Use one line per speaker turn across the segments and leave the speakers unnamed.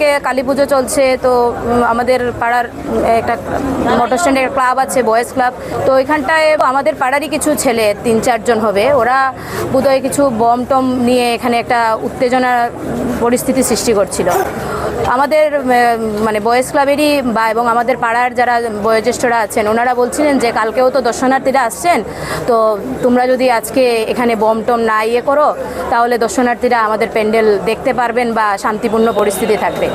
থেকে কালী পুজো চলছে, তো আমাদের পাড়ার একটা মোটর স্ট্যান্ডের ক্লাব আছে, বয়েজ ক্লাব। তো ওইখানটায় আমাদের পাড়ারই কিছু ছেলে, তিন চারজন হবে। ওরা বোধহয় কিছু বম টম নিয়ে এখানে একটা উত্তেজনা পরিস্থিতি সৃষ্টি করছিল। আমাদের মানে বয়েজ ক্লাবেরই বা এবং আমাদের পাড়ার যারা বয়োজ্যেষ্ঠরা আছেন, ওনারা বলছিলেন যে কালকেও তো দর্শনার্থীরা আসছেন, তো তোমরা যদি আজকে এখানে বম টম না ইয়ে করো, তাহলে দর্শনার্থীরা আমাদের প্যান্ডেল দেখতে পারবেন বা শান্তিপূর্ণ পরিস্থিতি থাকবে।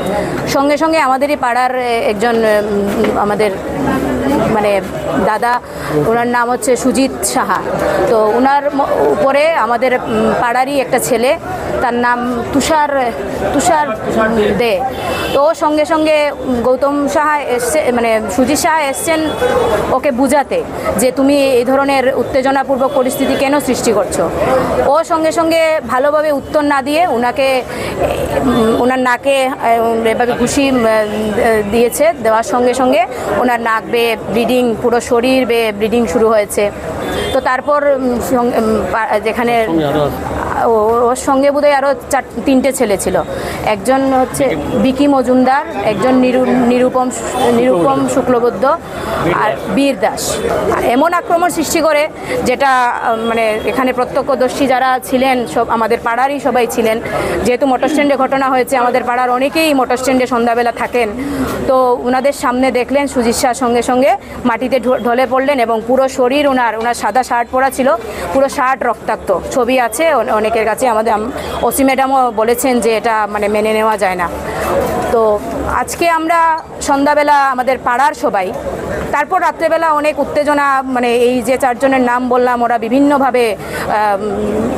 সঙ্গে সঙ্গে আমাদেরই পাড়ার একজন আমাদের মানে দাদা, ওনার নাম হচ্ছে সুজিত সাহা। তো ওনার উপরে আমাদের পাড়ারই একটা ছেলে, তার নাম তুষার তুষার দে। তো ও সঙ্গে সঙ্গে গৌতম সাহা এসছে মানে সুজিত সাহা এসছেন ওকে বুঝাতে যে তুমি এই ধরনের উত্তেজনাপূর্বক পরিস্থিতি কেন সৃষ্টি করছ। ও সঙ্গে সঙ্গে ভালোভাবে উত্তর না দিয়ে ওনাকে ওনার নাকে এভাবে খুশি দিয়েছে। দেওয়ার সঙ্গে সঙ্গে ওনার নাক বেয়ে ব্লিডিং, পুরো শরীর বেয়ে ব্লিডিং শুরু হয়েছে। তো তারপর যেখানে ওর সঙ্গে বোধহয় আরও চার, তিনটে ছেলে ছিল। একজন হচ্ছে বিকি মজুমদার, একজন নিরু- নিরুপম নিরুপম শুক্লবদ্ধ আর বীর দাস। এমন আক্রমণ সৃষ্টি করে যেটা মানে এখানে প্রত্যক্ষদর্শী যারা ছিলেন, সব আমাদের পাড়ারই সবাই ছিলেন। যেহেতু মোটর স্ট্যান্ডে ঘটনা হয়েছে, আমাদের পাড়ার অনেকেই মোটর স্ট্যান্ডে সন্ধ্যাবেলা থাকেন। তো ওনাদের সামনে দেখলেন সুজিত শাহ সঙ্গে সঙ্গে মাটিতে ঢলে পড়লেন এবং পুরো শরীর ওনার ওনার সাদা শার্ট পরা ছিল, পুরো শার্ট রক্তাক্ত। ছবি আছে অনেকের কাছে আমাদের আম- ওসি ম্যাডামও বলেছেন যে এটা মানে মেনে নেওয়া যায় না। তো আজকে আমরা সন্ধ্যাবেলা আমাদের পাড়ার সবাই, তারপর রাত্রেবেলা অনেক উত্তেজনা মানে এই যে চারজনের নাম বললাম, ওরা বিভিন্নভাবে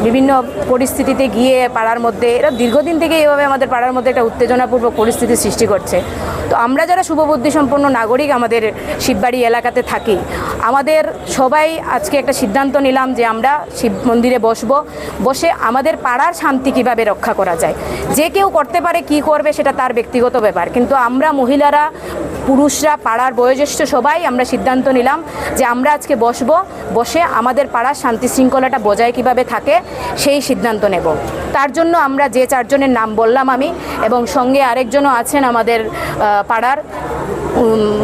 বিভিন্ন পরিস্থিতিতে গিয়ে পাড়ার মধ্যে, এরা দীর্ঘদিন থেকে এইভাবে আমাদের পাড়ার মধ্যে একটা উত্তেজনাপূর্বক পরিস্থিতি সৃষ্টি করছে। তো আমরা যারা শুভবুদ্ধি সম্পন্ন নাগরিক আমাদের শিববাড়ি এলাকাতে থাকি আমাদের সবাই আজকে একটা সিদ্ধান্ত নিলাম যে আমরা শিব মন্দিরে বসবো। বসে আমাদের পাড়ার শান্তি কীভাবে রক্ষা করা যায়? যে কেউ করতে পারে, কি করবে সেটা তার ব্যক্তিগত ব্যাপার। কিন্তু আমরা মহিলারা, পুরুষরা, পাড়ার বয়োজ্যেষ্ঠ সবাই আমরা সিদ্ধান্ত নিলাম যে আমরা আজকে বসবো। বসে আমাদের পাড়ার শান্তি শৃঙ্খলাটা বজায় কীভাবে থাকে সেই সিদ্ধান্ত নেব। তার জন্য আমরা যে চারজনের নাম বললাম আমি এবং সঙ্গে আরেকজনও আছেন আমাদের পাড়ার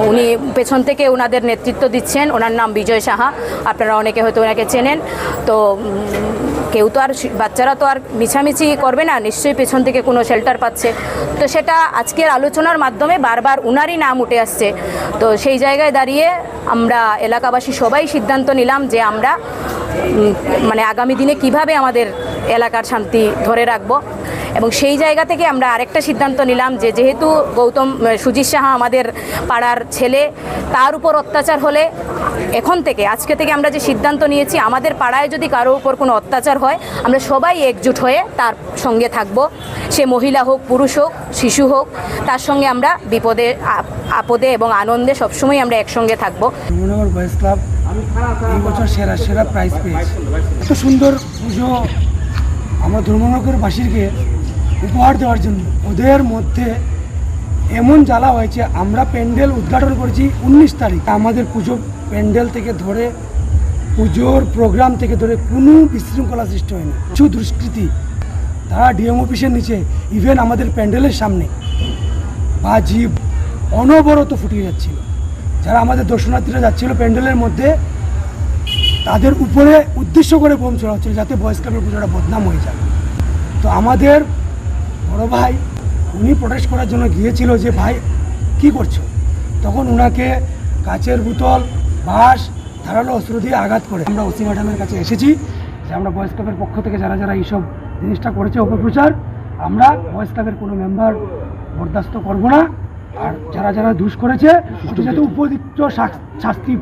উনি পেছন থেকে ওনাদের নেতৃত্ব দিচ্ছেন। ওনার নাম বিজয় সাহা। আপনারা অনেকে হয়তো ওনাকে চেনেন। তো কেউ তো আর বাচ্চারা তো আর মিছামিছি করবে না। নিশ্চয়ই পেছন থেকে কোনো শেল্টার পাচ্ছে। তো সেটা আজকের আলোচনার মাধ্যমে বারবার উনারই নাম উঠে আসছে। তো সেই জায়গায় দাঁড়িয়ে আমরা এলাকাবাসী সবাই সিদ্ধান্ত নিলাম যে আমরা মানে আগামী দিনে কীভাবে আমাদের এলাকার শান্তি ধরে রাখব। এবং সেই জায়গা থেকে আমরা আরেকটা সিদ্ধান্ত নিলাম যে যেহেতু গৌতম সুজিত সাহা আমাদের পাড়ার ছেলে, তার উপর অত্যাচার হলে এখন থেকে, আজকে থেকে আমরা যে সিদ্ধান্ত নিয়েছি, আমাদের পাড়ায় যদি কারও উপর কোনো অত্যাচার হয়, আমরা সবাই একজুট হয়ে তার সঙ্গে থাকব। সে মহিলা হোক, পুরুষ হোক, শিশু হোক, তার সঙ্গে আমরা বিপদে, আপ- আপদে এবং আনন্দে সবসময় আমরা একসঙ্গে থাকব।
বছর সেরা সেরা প্রাইজ এত সুন্দর পুজো, আমরা ধর্মনগর বাসীকে উপহার দেওয়ার জন্য। ওদের মধ্যে এমন জ্বালা হয়েছে, আমরা প্যান্ডেল উদ্ঘাটন করেছি উনিশ তারিখ। আমাদের পুজো প্যান্ডেল থেকে ধরে, পুজোর প্রোগ্রাম থেকে ধরে কোনো বিশৃঙ্খলা সৃষ্টি হয়নি। কিছু দুষ্কৃতি, তারা ডিএম অফিসের নিচে ইভেন আমাদের প্যান্ডেলের সামনে বা জীব অনবরত ফুটিয়ে যাচ্ছিল। যারা আমাদের দর্শনার্থীরা যাচ্ছিল প্যান্ডেলের মধ্যে, তাদের উপরে উদ্দেশ্য করে বোম ছোড়া হচ্ছিল যাতে বয়স ক্লাবের পুজোটা বদনাম হয়ে যায়। তো আমাদের বড় ভাই উনি প্রোটেস্ট করার জন্য গিয়েছিল যে ভাই কি করছ? তখন ওনাকে কাচের বোতল বাঁশ ধারালো অস্ত্র দিয়ে আঘাত করে আমরা ওসি ম্যাডামের কাছে এসেছি। যে আমরা বয়স ক্লাবের পক্ষ থেকে যারা যারা এইসব জিনিসটা করেছে অপপ্রচার আমরা বয়স ক্লাবের কোনো মেম্বার বরদাস্ত করব না। আর যারা যারা দুষ করেছে যাতে উপযুক্ত শাস- শাস্তি